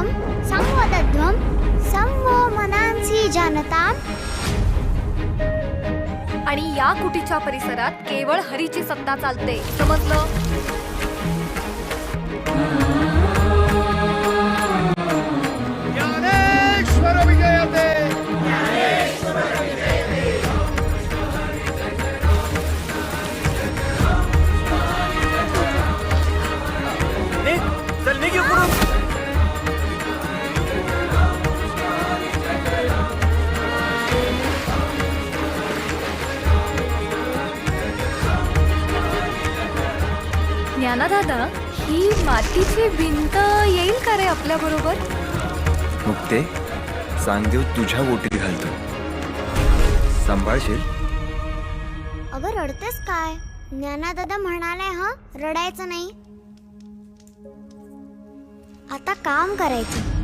त्वं संवदध्वं संवो मनांसि जानताम। आणि या कुटीच्या परिसरात केवळ हरीची सत्ता चालते. समजलं? ज्ञानेश्वर विजयते! ज्ञानादादा ही मातीची भिंत येईल का रे आपल्या बरोबर? मुक्ते सांगदेव तुझ्या बोटीत घालतो. सांभाळशील? अगं रडतेस काय? ज्ञानादादा म्हणालाय हा रडायचं नाही. आता काम करायचं.